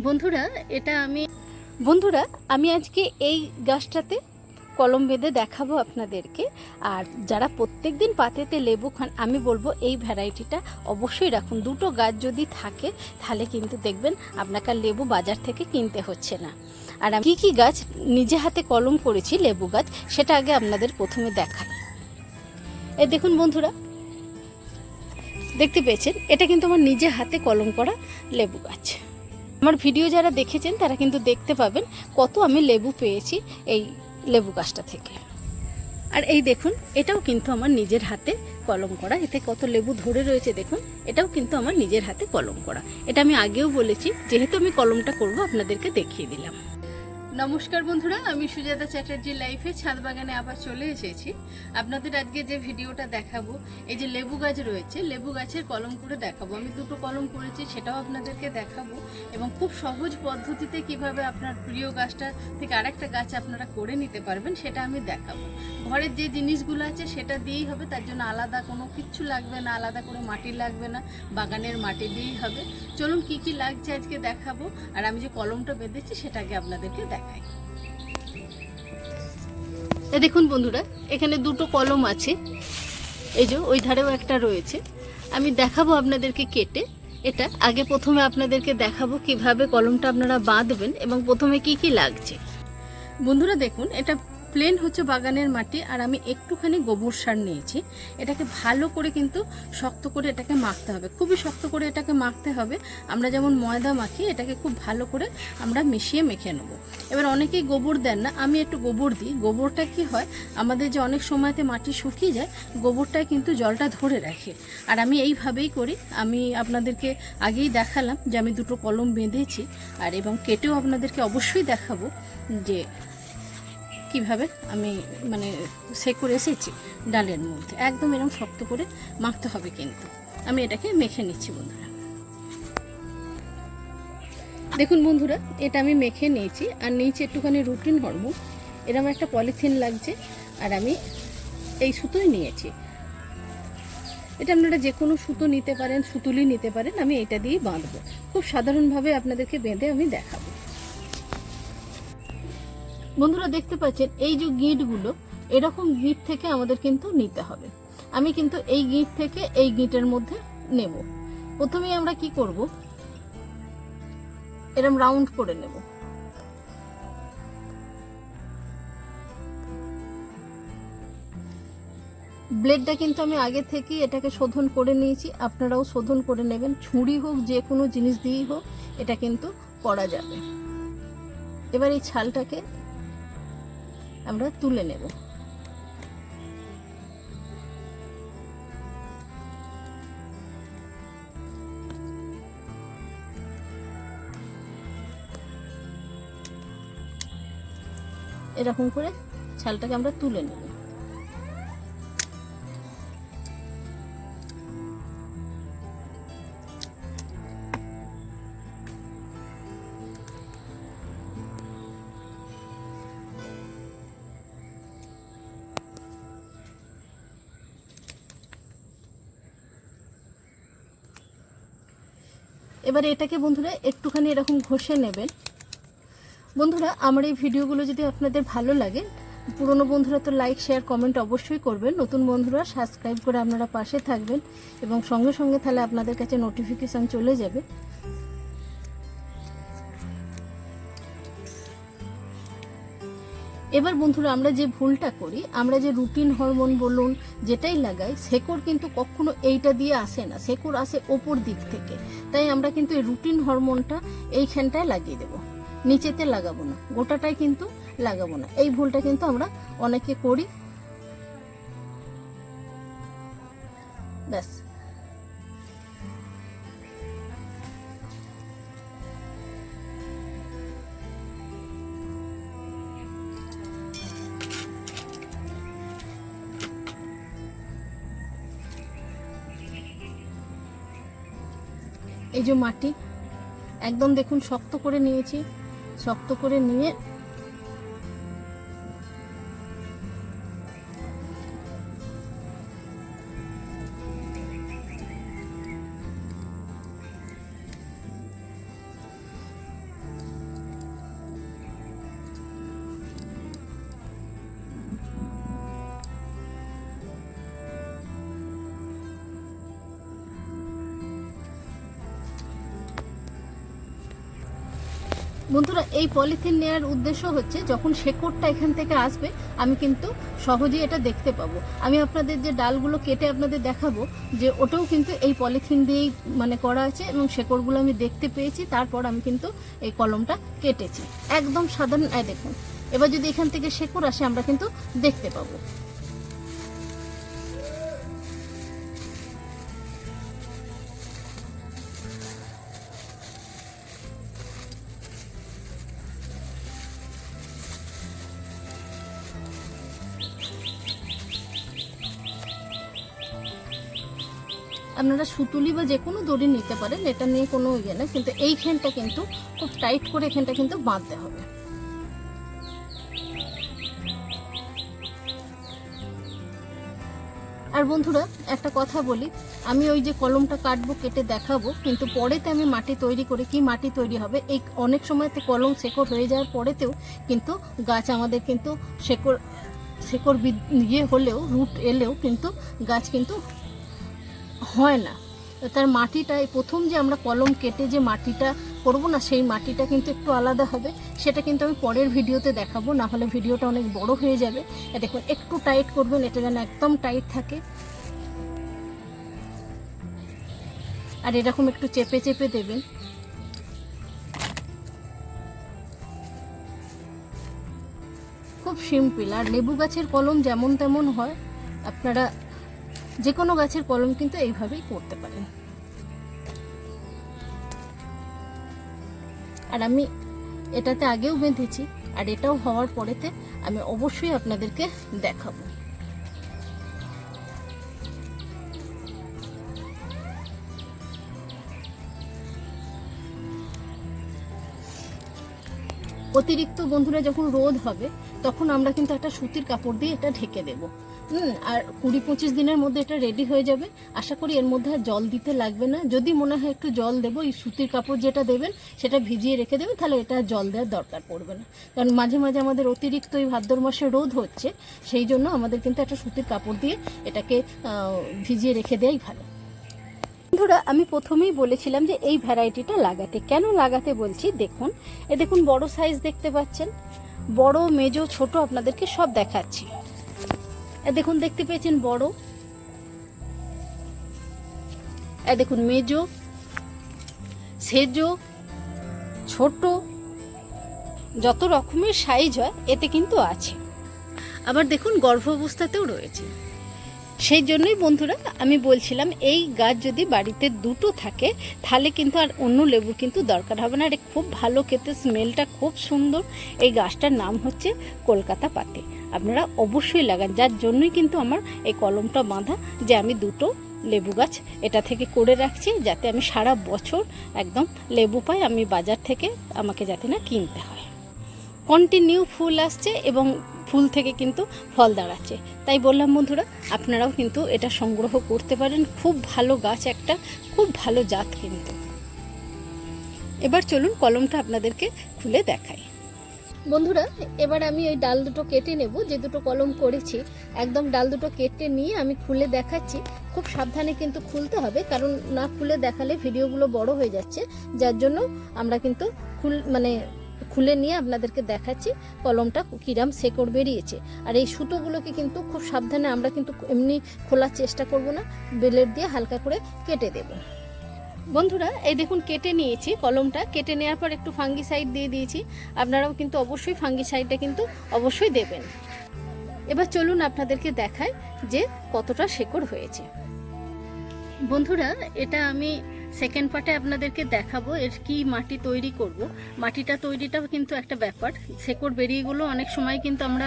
বন্ধুরা, এটা আমি বন্ধুরা, আমি আজকে এই গাছটাতে কলম বেঁধে দেখাবো আপনাদেরকে। আর যারা প্রত্যেক দিন পাতেতে লেবু খান, আমি বলব এই ভ্যারাইটিটা অবশ্যই রাখুন। দুটো গাছ যদি থাকে, তাহলে কিন্তু দেখবেন আপনাকে লেবু বাজার থেকে কিনতে হচ্ছে না। আর আমি কী কী গাছ নিজে হাতে কলম করেছি, লেবু গাছ, সেটা আগে আপনাদের প্রথমে দেখাই। এ দেখুন বন্ধুরা, দেখতে পেয়েছেন? এটা কিন্তু আমার নিজে হাতে কলম করা লেবু গাছ। আমার ভিডিও যারা দেখেছেন, তারা কিন্তু দেখতে পাবেন কত আমি লেবু পেয়েছি এই লেবু গাছটা থেকে। আর এই দেখুন, এটাও কিন্তু আমার নিজের হাতে কলম করা। এতে কত লেবু ধরে রয়েছে দেখুন, এটাও কিন্তু আমার নিজের হাতে কলম করা। এটা আমি আগেও বলেছি, যেহেতু আমি কলমটা করব, আপনাদেরকে দেখিয়ে দিলাম। নমস্কার বন্ধুরা, আমি সুজাতা চ্যাটার্জি লাইফে ছাদ বাগানে আবার চলে এসেছি। আপনাদের আজকে যে ভিডিওটা দেখাবো, এই যে লেবু গাছ রয়েছে, লেবু গাছের কলম করে দেখাবো। আমি দুটো কলম করেছি, সেটাও আপনাদেরকে দেখাবো। এবং খুব সহজ পদ্ধতিতে কীভাবে আপনার প্রিয় গাছটা থেকে আরেকটা গাছ আপনারা করে নিতে পারবেন, সেটা আমি দেখাবো। ঘরের যে জিনিসগুলো আছে, সেটা দিয়েই হবে, তার জন্য আলাদা কোনো কিচ্ছু লাগবে না, আলাদা করে মাটি লাগবে না, বাগানের মাটি দিয়েই হবে। চলুন কি কি লাগছে আজকে দেখাবো, আর আমি যে কলমটা বেঁধেছি, সেটাকে আপনাদেরকে দেখাই দেখুন বন্ধুরা, এখানে দুটো কলম আছে। এই যে ওই ধারেও একটা রয়েছে। আমি দেখাবো আপনাদেরকে কেটে। এটা আগে প্রথমে আপনাদেরকে দেখাবো কীভাবে কলমটা আপনারা বাঁধবেন এবং প্রথমে কি কি লাগছে। বন্ধুরা দেখুন, এটা প্লেন হচ্ছে বাগানের মাটি, আর আমি একটুখানি গোবর সার নিয়েছি। এটাকে ভালো করে কিন্তু শক্ত করে এটাকে মাখতে হবে। খুবই শক্ত করে এটাকে মাখতে হবে। আমরা যেমন ময়দা মাখি, এটাকে খুব ভালো করে আমরা মিশিয়ে মেখে নেব। এবার অনেকেই গোবর দেন না, আমি একটু গোবর দিই। গোবরটা কি হয়, আমাদের যে অনেক সময়তে মাটি শুকিয়ে যায়, গোবরটায় কিন্তু জলটা ধরে রাখে। আর আমি এইভাবেই করি। আমি আপনাদেরকে আগেই দেখালাম যে আমি দুটো কলম বেঁধেছি, আর এবং কেটেও আপনাদেরকে অবশ্যই দেখাবো যে কীভাবে আমি মানে সে করে এসেছি ডালের মধ্যে। একদম এরকম শক্ত করে মাখতে হবে কিন্তু। আমি এটাকে মেখে নিচ্ছি বন্ধুরা। দেখুন বন্ধুরা, এটা আমি মেখে নিয়েছি। আর নিচে একটুখানি রুটিন হরমোন এরকম একটা পলিথিন লাগছে। আর আমি এই সুতোই নিয়েছি। এটা আপনারা যে কোনো সুতো নিতে পারেন, সুতুলি নিতে পারেন, আমি এটা দিয়েই বাঁধবো। খুব সাধারণভাবে আপনাদেরকে বেঁধে আমি দেখাবো। বন্ধুরা দেখতে পাচ্ছেন, এই যে গিঁটগুলো, এরকম গিঁট থেকে আমাদের কিন্তু নিতে হবে। আমি কিন্তু এই গিঁট থেকে এই গিঁটের মধ্যে নেব। প্রথমে আমরা কি করব? এরম রাউন্ড করে নেব। ব্লেডটা কিন্তু আমি আগে থেকেই এটাকে শোধন করে নিয়েছি। আপনারাও শোধন করে নেবেন। ছুরি হোক, যে কোনো জিনিস দিয়েই হোক, এটা কিন্তু করা যাবে। এবার এই ছালটাকে আমরা তুলে নেব। এরকম করে ছালটাকে আমরা তুলে নেব। এবার এটাকে বন্ধুরা একটুখানি এরকম ঘষে নেবেন। বন্ধুরা, আমার এই ভিডিওগুলো যদি আপনাদের ভালো লাগে, পুরনো বন্ধুরা তো লাইক শেয়ার কমেন্ট অবশ্যই করবেন। নতুন বন্ধুরা সাবস্ক্রাইব করে আপনারা পাশে থাকবেন এবং সঙ্গে সঙ্গে তাহলে আপনাদের কাছে নোটিফিকেশান চলে যাবে। এবার বন্ধুরা, আমরা যে ভুলটা করি, আমরা যে রুটিন হরমোন বলুন যেটাই লাগাই, শেকড় কিন্তু কখনো এইটা দিয়ে আসে না। শেকড় আসে ওপর দিক থেকে। তাই আমরা কিন্তু এই রুটিন হরমোনটা এইখানটায় লাগিয়ে দেব। নিচেতে লাগাবো না। গোটাটাই কিন্তু লাগাবো না। এই ভুলটা কিন্তু আমরা অনেকে করি। ব্যাস। এই যে মাটি একদম দেখুন শক্ত করে নিয়েছি। শক্ত করে নিয়ে বন্ধুরা, এই পলিথিন নেওয়ার উদ্দেশ্য হচ্ছে যখন শেকড়টা এখান থেকে আসবে, আমি কিন্তু সহজেই এটা দেখতে পাবো। আমি আপনাদের যে ডালগুলো কেটে আপনাদের দেখাবো, যে ওটাও কিন্তু এই পলিথিন দিয়েই মানে করা আছে এবং শেকড়গুলো আমি দেখতে পেয়েছি, তারপর আমি কিন্তু এই কলমটা কেটেছি। একদম সাধারণ দেখুন। এবার যদি এখান থেকে শেকড় আসে, আমরা কিন্তু দেখতে পাবো। আপনারা সুতুলি বা যে কোনো দড়ি নিতে পারেন, এটা নিয়ে কোনো ইয়ে নেই, কিন্তু এইখানটা কিন্তু খুব টাইট করে এখানটা কিন্তু বাঁধতে হবে। আর বন্ধুরা, একটা কথা বলি, আমি ওই যে কলমটা কাটবো, কেটে দেখাবো, কিন্তু পরেতে আমি মাটি তৈরি করে। কি মাটি তৈরি হবে? এই অনেক সময়তে কলম শেকড় হয়ে যাওয়ার পরেতেও কিন্তু গাছ আমাদের কিন্তু শেকড় শেকড় ইয়ে হলেও, রুট এলেও কিন্তু গাছ কিন্তু হয় না। তার মাটিটা, এই প্রথম যে আমরা কলম কেটে যে মাটিটা করব না, সেই মাটিটা কিন্তু একটু আলাদা হবে। সেটা কিন্তু আমি পরের ভিডিওতে দেখাবো, না হলে ভিডিওটা অনেক বড় হয়ে যাবে। দেখুন, একটু টাইট করবেন, এটা যেন একদম টাইট থাকে। আর এরকম একটু চেপে চেপে দেবেন। খুব সিম্পল। আর লেবু গাছের কলম যেমন তেমন হয়। আপনারা যে কোনো গাছের কলম কিন্তু এইভাবেই করতে পারেন আর আমি এটাতে আগেও বেঁধেছি, আর এটাও হওয়ার পরেতে আমি অবশ্যই আপনাদেরকে দেখাবো। অতিরিক্ত বন্ধুরা যখন রোদ হবে, তখন আমরা কিন্তু একটা সুতির কাপড় দিয়ে এটা ঢেকে দেবো। আর কুড়ি পঁচিশ দিনের মধ্যে এটা রেডি হয়ে যাবে। আশা করি এর মধ্যে জল দিতে লাগবে না। যদি মনে হয় একটু জল দেবো, এই সুতির কাপড় যেটা দেবেন, সেটা ভিজিয়ে রেখে দেবেন, তাহলে এটা জল দেওয়ার দরকার পড়বে না। কারণ মাঝে মাঝে আমাদের অতিরিক্ত এই ভাদ্র মাসে রোদ হচ্ছে, সেই জন্য আমাদের কিন্তু একটা সুতির কাপড় দিয়ে এটাকে ভিজিয়ে রেখে দেওয়াই ভালো। বন্ধুরা, আমি প্রথমেই বলেছিলাম যে এই ভ্যারাইটিটা লাগাতে। কেন লাগাতে বলছি? দেখুন, এ দেখুন বড় সাইজ দেখতে পাচ্ছেন। বড়, মেজো, ছোট আপনাদেরকে সব দেখাচ্ছি। দেখুন, দেখতে পেয়েছেন বড়। এ দেখুন, মেজো, সেজো, ছোট, যত রকমের সাইজ হয়, এতে কিন্তু আছে। আবার দেখুন গর্ভ অবস্থাতেও রয়েছে। সেই জন্যই বন্ধুরা আমি বলছিলাম, এই গাছ যদি বাড়িতে দুটো থাকে, তাহলে কিন্তু আর অন্য লেবু কিন্তু দরকার হবে না। আর খুব ভালো খেতে, স্মেলটা খুব সুন্দর। এই গাছটার নাম হচ্ছে কলকাতা পাতি। আপনারা অবশ্যই লাগান, যার জন্যই কিন্তু আমার এই কলমটা বাঁধা যে আমি দুটো লেবু গাছ এটা থেকে করে রাখছি, যাতে আমি সারা বছর একদম লেবু পাই, আমি বাজার থেকে আমাকে যাতে না কিনতে হয়। কন্টিনিউ ফুল আসছে এবং ফুল থেকে কিন্তু ফল দাঁড়াচ্ছে। তাই বললাম, বন্ধুরা, আপনারাও কিন্তু এটা সংগ্রহ করতে পারেন। খুব ভালো গাছ একটা, খুব ভালো জাত কিন্তু। এবার চলুন কলমটা আপনাদেরকে খুলে দেখাই। বন্ধুরা, এবার আমি ওই ডাল দুটো কেটে নেব। যে দুটো কলম করেছি, একদম ডাল দুটো কেটে নিয়ে আমি খুলে দেখাচ্ছি। খুব সাবধানে কিন্তু খুলতে হবে, কারণ না খুলে দেখালে ভিডিওগুলো বড় হয়ে যাচ্ছে। যার জন্য আমরা কিন্তু খুল মানে খুলে নিয়ে আপনাদেরকে দেখাচ্ছি, কলমটা কিরাম শেকড় বেরিয়েছে। আর এই সুতোগুলোকে কিন্তু খুব সাবধানে আমরা কিন্তু এমনি খোলার চেষ্টা করব না বেলের দিয়ে হালকা করে কেটে দেব। বন্ধুরা, এই দেখুন কেটে নিয়েছি কলমটা। কেটে নেওয়ার পর একটু ফাঙ্গিসাইড দিয়ে দিয়েছি। আপনারাও কিন্তু অবশ্যই ফাঙ্গিসাইডটা কিন্তু অবশ্যই দেবেন। এবার চলুন আপনাদেরকে দেখায় যে কতটা শেকড় হয়েছে। বন্ধুরা, এটা আমি সেকেন্ড পার্টে আপনাদেরকে দেখাবো এর কি মাটি তৈরি করব। মাটিটা তৈরিটাও কিন্তু একটা ব্যাপার। শেকড় বেরিয়ে গেলেও অনেক সময় কিন্তু আমরা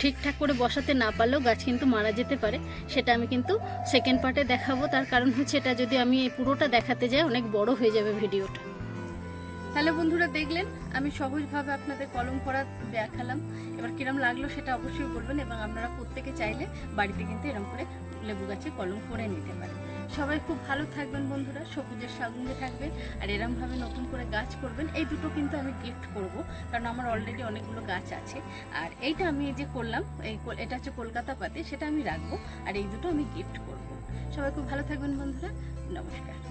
ঠিকঠাক করে বসাতে না পারলেও গাছ কিন্তু মারা যেতে পারে। সেটা আমি কিন্তু সেকেন্ড পার্টে দেখাবো। তার কারণ হচ্ছে এটা যদি আমি পুরোটা দেখাতে যাই, অনেক বড় হয়ে যাবে ভিডিওটা। তাহলে বন্ধুরা দেখলেন, আমি সহজভাবে আপনাদের কলম করা দেখালাম। এবার কিরম লাগল সেটা অবশ্যই বলবেন এবং আপনারা প্রত্যেকে চাইলে বাড়িতে কিন্তু এরকম করে লেবু গাছে কলম করে নিতে পারেন সবাই খুব ভালো থাকবেন বন্ধুরা, সবুজের সঙ্গে থাকবেন আর এরমভাবে নতুন করে গাছ করবেন, এই দুটো কিন্তু আমি গিফট করব, কারণ আমার অলরেডি অনেকগুলো গাছ আছে। আর এইটা আমি এই যে করলাম, এই এটা হচ্ছে কলকাতা পাতে, সেটা আমি রাখব, আর এই দুটো আমি গিফট করব। সবাই খুব ভালো থাকবেন বন্ধুরা, নমস্কার।